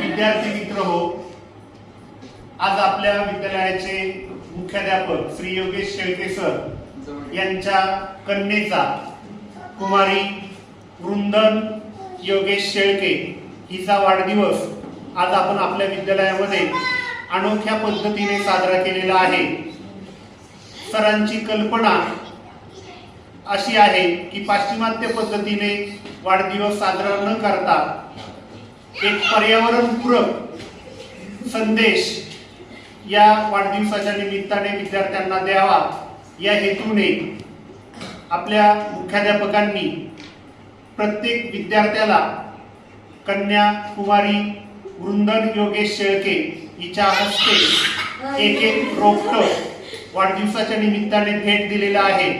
विद्यार्थी मित्र हो आज आपल्या विद्यालयाचे मुख्याध्यापक श्री योगेश शेळके सर यांच्या कन्येचा कुमारी वृंदन योगेश शेळके हिचा वाढदिवस आज आपण आपल्या विद्यालयामध्ये अनोख्या पद्धतीने साजरा केलेला आहे. सरांची कल्पना अशी आहे की पाश्चिमात्य पद्धतीने वाढदिवस साजरा न करता एक पर्यावरणपूरक संदेश या वाढदिवसाच्या निमित्ताने विद्यार्थ्यांना द्यावा. या हेतूने आपल्या मुख्याध्यापकांनी प्रत्येक विद्यार्थ्याला कन्या कुमारी वृंदन योगेश शेळके हिच्या हस्ते एक एक रोपट वाढदिवसाच्या निमित्ताने भेट दिलेला आहे.